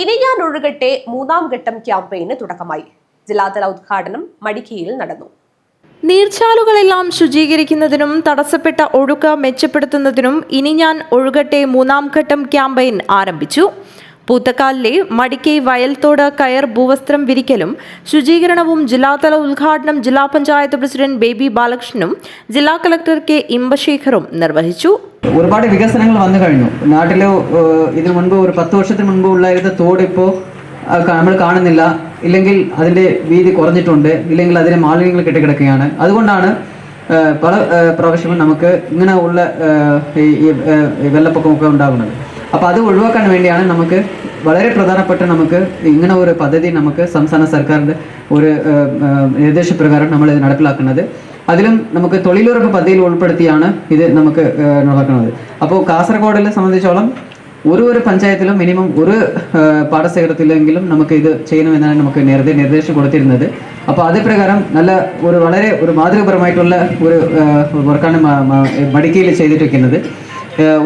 ഇനി ഞാൻ ഒഴുകട്ടെ മൂന്നാം ഘട്ടം ക്യാമ്പയിന് തുടക്കമായി. ജില്ലാതല ഉദ്ഘാടനം മടിക്കയിൽ നടന്നു. നീർച്ചാലുകളെല്ലാം ശുചീകരിക്കുന്നതിനും തടസ്സപ്പെട്ട ഒഴുക്ക് മെച്ചപ്പെടുത്തുന്നതിനും ഇനി ഞാൻ ഒഴുകട്ടെ മൂന്നാം ഘട്ടം ക്യാമ്പയിൻ ആരംഭിച്ചു. പൂത്തക്കാലിലെ മടിക്കൈ വയൽത്തോട് കയർ ഭൂവസ്ത്രം വിരിക്കലും ശുചീകരണവും ജില്ലാതല ഉദ്ഘാടനം ജില്ലാ പഞ്ചായത്ത് പ്രസിഡന്റ് ബേബി ബാലകൃഷ്ണനും ജില്ലാ കളക്ടർ കെ ഇമ്പശേഖറും നിർവഹിച്ചു. ഒരുപാട് വികസനങ്ങൾ വന്നു കഴിഞ്ഞു. നാട്ടിൽ ഇതിനു മുൻപ് ഒരു പത്ത് വർഷത്തിന് മുൻപ് ഉള്ളായിരുന്ന തോട് ഇപ്പോൾ നമ്മൾ കാണുന്നില്ല. ഇല്ലെങ്കിൽ അതിന്റെ വീതി കുറഞ്ഞിട്ടുണ്ട്. ഇല്ലെങ്കിൽ അതിന് മാലിന്യങ്ങൾ കെട്ടിക്കിടക്കുകയാണ്. അതുകൊണ്ടാണ് പല പ്രാവശ്യവും നമുക്ക് ഇങ്ങനെ ഉള്ള ഈ വെള്ളപ്പൊക്കമൊക്കെ ഉണ്ടാകുന്നത്. അപ്പോൾ അത് ഒഴിവാക്കാൻ വേണ്ടിയാണ് നമുക്ക് വളരെ പ്രധാനപ്പെട്ട നമുക്ക് ഇങ്ങനെ ഒരു പദ്ധതി നമുക്ക് സംസ്ഥാന സർക്കാരിന്റെ ഒരു നിർദ്ദേശപ്രകാരം നമ്മൾ ഇത് നടപ്പിലാക്കുന്നത്. അതിലും നമുക്ക് തൊഴിലുറപ്പ് പദ്ധതിയിൽ ഉൾപ്പെടുത്തിയാണ് ഇത് നമുക്ക് നടക്കുന്നത് അപ്പോൾ കാസർഗോഡിനെ സംബന്ധിച്ചോളം ഒരു ഒരു പഞ്ചായത്തിലും മിനിമം ഒരു പാഠശേഖരത്തിലെങ്കിലും നമുക്ക് ഇത് ചെയ്യണമെന്നാണ് നമുക്ക് നേരത്തെ നിർദ്ദേശം കൊടുത്തിരുന്നത്. അപ്പോൾ അത് പ്രകാരം നല്ല ഒരു വളരെ ഒരു മാതൃകപരമായിട്ടുള്ള ഒരു വർക്കാണ് മടിക്കയിൽ ചെയ്തിട്ടിരിക്കുന്നത്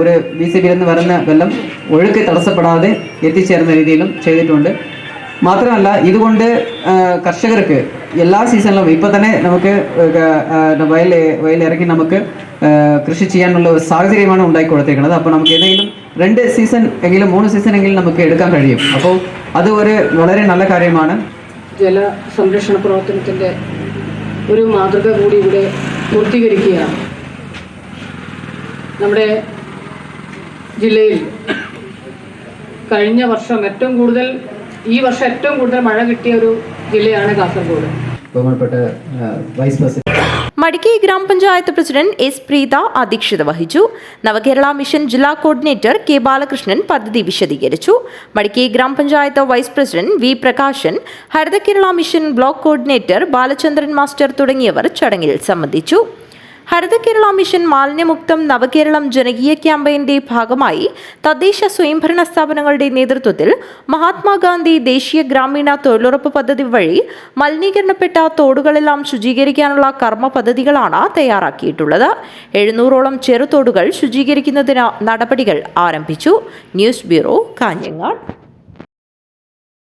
ഒരു ബി സി ബിയിൽ നിന്ന് വരുന്ന വെള്ളം ഒഴുക്ക് തടസ്സപ്പെടാതെ എത്തിച്ചേരുന്ന രീതിയിലും ചെയ്തിട്ടുണ്ട്. മാത്രമല്ല ഇതുകൊണ്ട് കർഷകർക്ക് എല്ലാ സീസണിലും ഇപ്പം തന്നെ നമുക്ക് വയൽ വയലിറക്കി നമുക്ക് കൃഷി ചെയ്യാനുള്ള ഒരു സാഹചര്യമാണ് ഉണ്ടാക്കി കൊടുത്തേക്കുന്നത്. അപ്പോൾ നമുക്ക് ഏതെങ്കിലും രണ്ട് സീസൺ എങ്കിലും മൂന്ന് സീസൺ എങ്കിലും നമുക്ക് എടുക്കാൻ കഴിയും. അപ്പോൾ അത് ഒരു വളരെ നല്ല കാര്യമാണ്. ജല സംരക്ഷണ പ്രവർത്തനത്തിന്റെ ഒരു മാതൃക കൂടി ഇവിടെ പൂർത്തീകരിക്കുകയാണ്. നമ്മുടെ ജില്ലയിൽ കഴിഞ്ഞ വർഷം ഏറ്റവും കൂടുതൽ ഈ വർഷം ഏറ്റവും കൂടുതൽ മഴ കിട്ടിയ ഒരു ജില്ലയാണ് കാസർഗോഡ്. ബഹുമാനപ്പെട്ട വൈസ് പ്രസിഡന്റ് മടിക്കൈ ഗ്രാമപഞ്ചായത്ത് പ്രസിഡന്റ് എസ് പ്രീത അധ്യക്ഷത വഹിച്ചു. നവകേരള മിഷൻ ജില്ലാ കോർഡിനേറ്റർ കെ ബാലകൃഷ്ണൻ പദ്ധതി വിശദീകരിച്ചു. മടിക്കി ഗ്രാമപഞ്ചായത്ത് വൈസ് പ്രസിഡന്റ് വി പ്രകാശൻ ഹരിത Kerala mission block coordinator Balachandran master തുടങ്ങിയവർ ചടങ്ങിൽ സംബന്ധിച്ചു. ഹരിത കേരള മിഷൻ മാലിന്യമുക്തം നവകേരളം ജനകീയ ക്യാമ്പയിന്റെ ഭാഗമായി തദ്ദേശ സ്വയംഭരണ സ്ഥാപനങ്ങളുടെ നേതൃത്വത്തിൽ മഹാത്മാഗാന്ധി ദേശീയ ഗ്രാമീണ തൊഴിലുറപ്പ് പദ്ധതി വഴി മലിനീകരണപ്പെട്ട തോടുകളെല്ലാം ശുചീകരിക്കാനുള്ള കർമ്മ പദ്ധതികളാണ് തയ്യാറാക്കിയിട്ടുള്ളത്. എഴുന്നൂറോളം ചെറുതോടുകൾ ശുചീകരിക്കുന്നതിന് നടപടികൾ ആരംഭിച്ചു. News bureau Kanhangad.